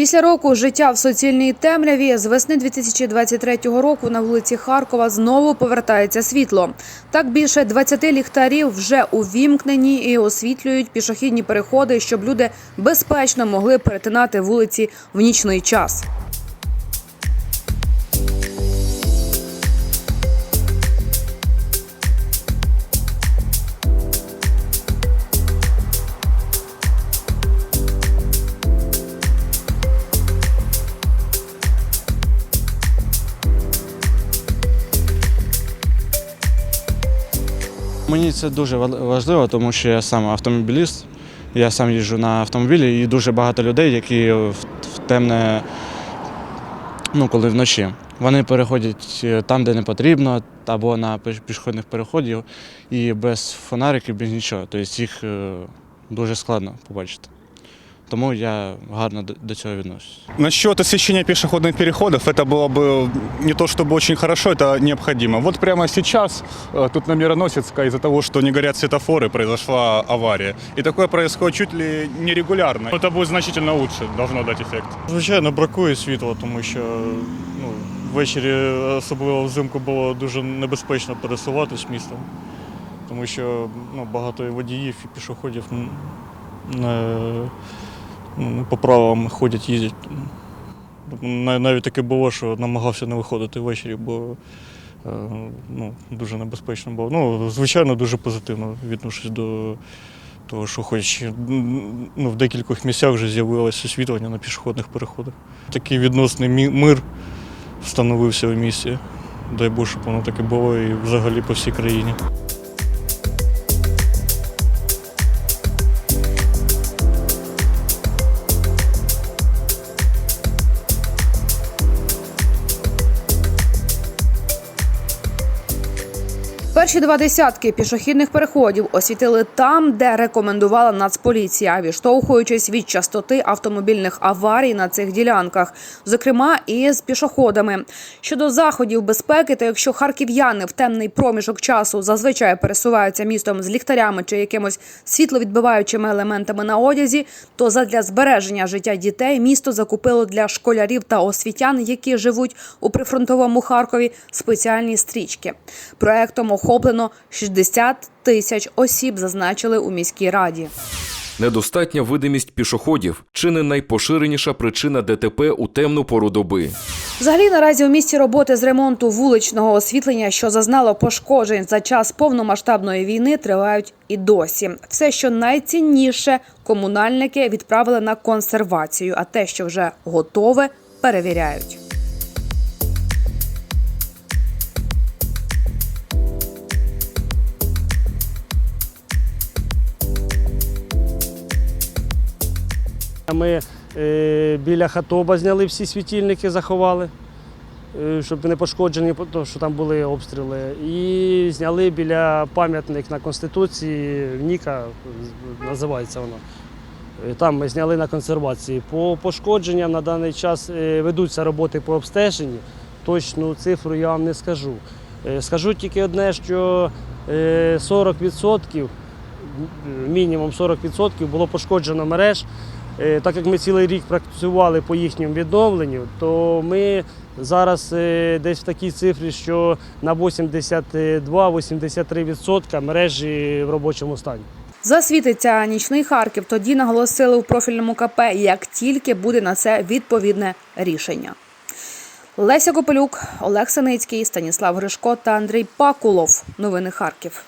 Після року життя в суцільній темряві з весни 2023 року на вулиці Харкова знову повертається світло. Так більше 20 ліхтарів вже увімкнені і освітлюють пішохідні переходи, щоб люди безпечно могли перетинати вулиці в нічний час. Мені це дуже важливо, тому що я сам автомобіліст. Я сам їжджу на автомобілі і дуже багато людей, які в, темне, ну коли вночі. Вони переходять е, там, де не потрібно, або на піш- пішохідних переходів, і без фонариків, без нічого. Тобто їх е, дуже складно побачити. Тому я гарно до, до цього відношусь. Насчет освещения пешеходных переходов, это было бы не то чтобы очень хорошо, это необходимо. Вот прямо сейчас э, тут на Мироносецкой из-за того, что не горят светофоры, произошла авария. И такое происходит чуть ли не регулярно. Это будет значительно лучше, должно дать эффект. Звичайно, бракує світла, тому що ну, ввечері, особливо взимку, було дуже небезпечно пересуватись містом, тому що ну, багато і водіїв і пішоходів м, не, ну, не по правилам ходять, їздять. Навіть таке було, що намагався не виходити ввечері, бо е, ну, дуже небезпечно було. Ну, звичайно, дуже позитивно відношусь до того, що хоч ну, в декількох місцях вже з'явилося освітлення на пішохідних переходах. Такий відносний мир встановився в місті. Дай Бог, щоб воно таке було і взагалі по всій країні. Перші два десятки пішохідних переходів освітили там, де рекомендувала Нацполіція, відштовхуючись від частоти автомобільних аварій на цих ділянках, зокрема і з пішоходами. Щодо заходів безпеки, то якщо харків'яни в темний проміжок часу зазвичай пересуваються містом з ліхтарями чи якимось світловідбиваючими елементами на одязі, то задля збереження життя дітей місто закупило для школярів та освітян, які живуть у прифронтовому Харкові, спеціальні стрічки. Проектом охоплено 60 тисяч осіб, зазначили у міській раді. Недостатня видимість пішоходів чи не найпоширеніша причина ДТП у темну пору доби. Взагалі наразі у місті роботи з ремонту вуличного освітлення, що зазнало пошкоджень за час повномасштабної війни, тривають і досі. Все, що найцінніше, комунальники відправили на консервацію, а те, що вже готове, перевіряють. Ми е, біля хатоба зняли всі світильники, заховали, е, щоб не пошкоджені, тому що там були обстріли. І зняли біля пам'ятник на Конституції, Ніка називається воно. Е, Там ми зняли на консервації. По пошкодженням на даний час ведуться роботи по обстеженні. Точну цифру я вам не скажу. Скажу тільки одне, що е, 40%, мінімум 40% було пошкоджено мереж. Е, Так як ми цілий рік працювали по їхньому відновленню, то ми зараз е, десь в такій цифрі, що на 82-83% мережі в робочому стані. Засвітиться нічний Харків. Тоді наголосили у профільному КП, як тільки буде на це відповідне рішення. Леся Копелюк, Олег Синицький, Станіслав Гришко та Андрій Пакулов. Новини Харків.